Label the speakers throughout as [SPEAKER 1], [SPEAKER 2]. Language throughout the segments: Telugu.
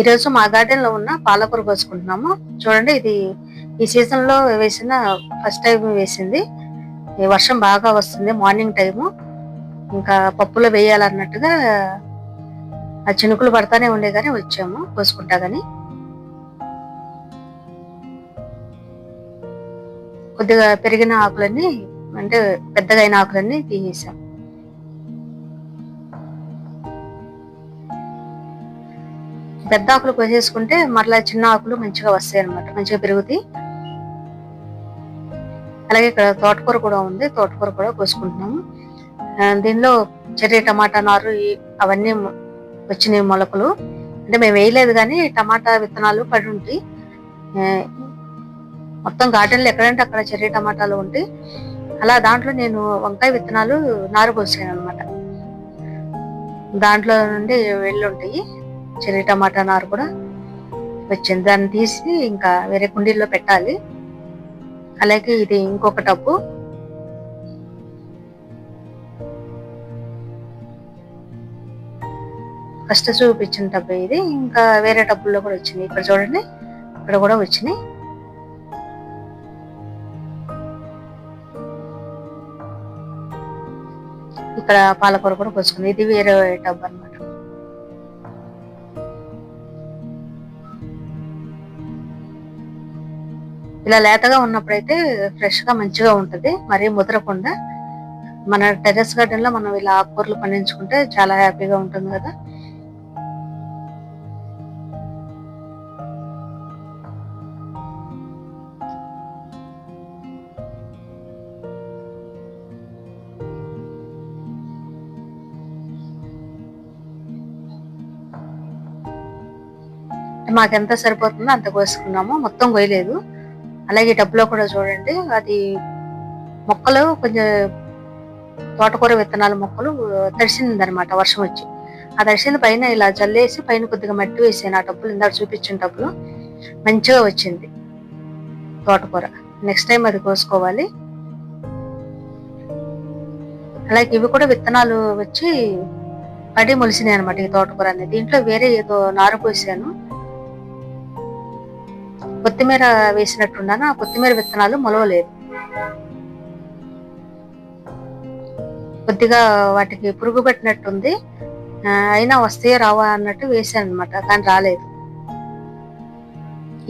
[SPEAKER 1] ఈరోజు మా గార్డెన్లో ఉన్న పాలకూర కోసుకుంటున్నాము. చూడండి ఇది ఈ సీజన్లో వేసిన ఫస్ట్ టైం వేసింది. ఈ వర్షం బాగా వస్తుంది మార్నింగ్ టైము ఇంకా పప్పులో వేయాలన్నట్టుగా ఆ చినుకులు పడతానే ఉండే కానీ వచ్చాము కోసుకుంటా కానీ కొద్దిగా పెరిగిన ఆకులన్నీ అంటే పెద్దగా అయిన ఆకులన్నీ తీసేసాం. పెద్ద ఆకులు కోసేసుకుంటే మరలా చిన్న ఆకులు మంచిగా వస్తాయి అనమాట మంచిగా పెరుగుతాయి. అలాగే ఇక్కడ తోటకూర కూడా ఉంది తోటకూర కూడా కోసుకుంటున్నాము. దీనిలో చెర్రీ టమాటా నారు అవన్నీ వచ్చినాయి మొలకలు. అంటే మేము వేయలేదు కానీ టమాటా విత్తనాలు పడి ఉంటాయి. మొత్తం గార్డెన్లో ఎక్కడంటే అక్కడ చెర్రీ టమాటాలు ఉంటాయి. అలా దాంట్లో నేను వంకాయ విత్తనాలు నారు పోసాను అనమాట దాంట్లో నుండి వెళ్ళుంటాయి చెర్రీ టమాటా నారు కూడా వచ్చింది. దాన్ని తీసి ఇంకా వేరే కుండీల్లో పెట్టాలి. అలాగే ఇది ఇంకొక టబ్బు. ఫస్ట్ చూపించిన టబ్బు ఇది. ఇంకా వేరే టబ్బుల్లో కూడా వచ్చింది ఇక్కడ చూడండి ఇక్కడ కూడా వచ్చినాయి. ఇక్కడ పాలకూర కూడా పోసుకుంది ఇది వేరే టబ్ అన్నమాట. ఇలా లేతగా ఉన్నప్పుడైతే ఫ్రెష్గా మంచిగా ఉంటది. మరీ ముదరకుండా. మన టెర్రస్ గార్డెన్లో మనం ఇలా ఆకుకూరలు పండించుకుంటే చాలా హ్యాపీగా ఉంటుంది కదా. మాకెంత సరిపోతుందో అంత కోసుకున్నాము. మొత్తం కొయ్యలేదు. అలాగే డబ్బులో కూడా చూడండి అది మొక్కలు కొంచెం తోటకూర విత్తనాల మొక్కలు తడిసింది అనమాట వర్షం వచ్చి. ఆ తడిసింది పైన ఇలా జల్లేసి పైన కొద్దిగా మట్టి వేసాను. ఆ డబ్బులు ఇందాక చూపించిన డబ్బులు మంచిగా వచ్చింది తోటకూర. నెక్స్ట్ టైం అది కోసుకోవాలి. అలాగే ఇవి కూడా విత్తనాలు వచ్చి పడి మొలిసినాయి అనమాట ఈ తోటకూర అనేది. దీంట్లో వేరే ఏదో నారు పోసాను. కొత్తిమీర వేసినట్టున్నాను? ఆ కొత్తిమీర విత్తనాలు మొలవలేదు. కొద్దిగా వాటికి పురుగు పట్టినట్టుంది. అయినా వస్తే రావా అన్నట్టు వేసాను అనమాట కానీ రాలేదు.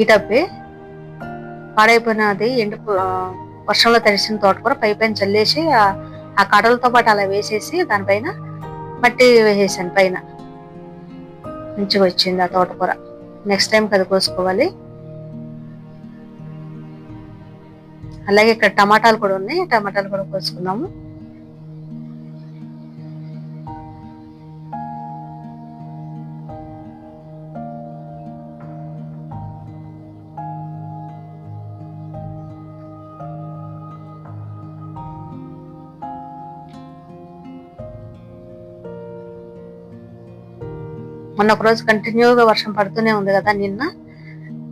[SPEAKER 1] ఈ డబ్బే పాడైపోయినది ఎండు వర్షంలో తడిసిన తోటకూర పై పైన చల్లేసి ఆ- కడలతో పాటు అలా వేసేసి దానిపైన మట్టి వేసేసాను పైన. మంచిగా వచ్చింది ఆ తోటకూర. నెక్స్ట్ టైం అది కోసుకోవాలి. అలాగే ఇక్కడ టమాటాలు కూడా ఉన్నాయి. టమాటాలు కూడా కోసుకున్నాము. మొన్న ఒక రోజు కంటిన్యూగా వర్షం పడుతూనే ఉంది కదా నిన్న.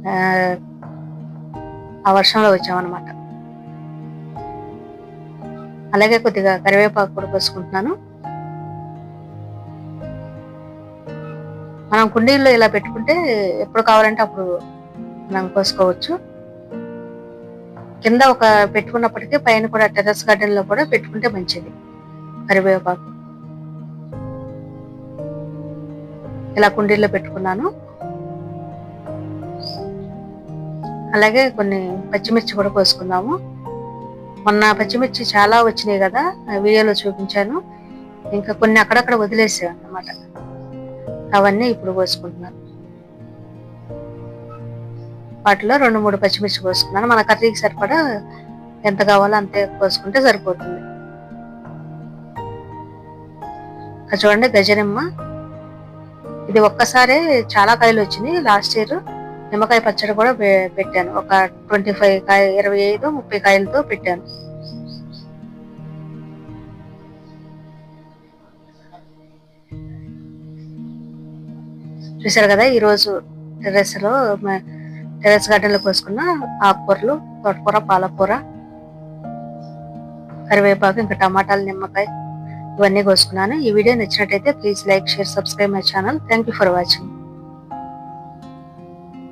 [SPEAKER 1] ఆ, ఆ వర్షంలో వచ్చామన్నమాట. అలాగే కొద్దిగా కరివేపాకు కూడా పోసుకుంటున్నాను. మనం కుండీల్లో ఇలా పెట్టుకుంటే ఎప్పుడు కావాలంటే అప్పుడు మనం కోసుకోవచ్చు కింద ఒక పెట్టుకున్నప్పటికీ పైన కూడా టెర్రస్ గార్డెన్లో కూడా పెట్టుకుంటే మంచిది కరివేపాకు. ఇలా కుండీల్లో పెట్టుకున్నాను. అలాగే కొన్ని పచ్చిమిర్చి కూడా కోసుకుందాము మొన్న పచ్చిమిర్చి చాలా వచ్చినాయి కదా వీడియోలో చూపించాను. ఇంకా కొన్ని అక్కడక్కడ వదిలేసాను అన్నమాట. అవన్నీ ఇప్పుడు కోసుకుంటున్నాను. వాటిలో రెండు మూడు పచ్చిమిర్చి కోసుకున్నాను. మన కర్రీకి సరిపడా ఎంత కావాలో అంతే కోసుకుంటే సరిపోతుంది. చూడండి గజనిమ్మ. ఇది ఒక్కసారే చాలా కాయలు వచ్చినాయి లాస్ట్ ఇయర్. నిమ్మకాయ పచ్చడి కూడా పెట్టాను. ఒక ట్వంటీ ఫైవ్ కాయ ఇరవై ఐదు ముప్పై కాయలతో పెట్టాను. చూసారు కదా ఈరోజు టెరెస్లో టెర్రస్ గార్డెన్లో కోసుకున్న ఆకుకూరలు తోటకూర పాలకూర కరివేపాకు ఇంకా టమాటాలు నిమ్మకాయ ఇవన్నీ కోసుకున్నాను. ఈ వీడియో నచ్చినట్టయితే please like share subscribe my channel. Thank you for watching.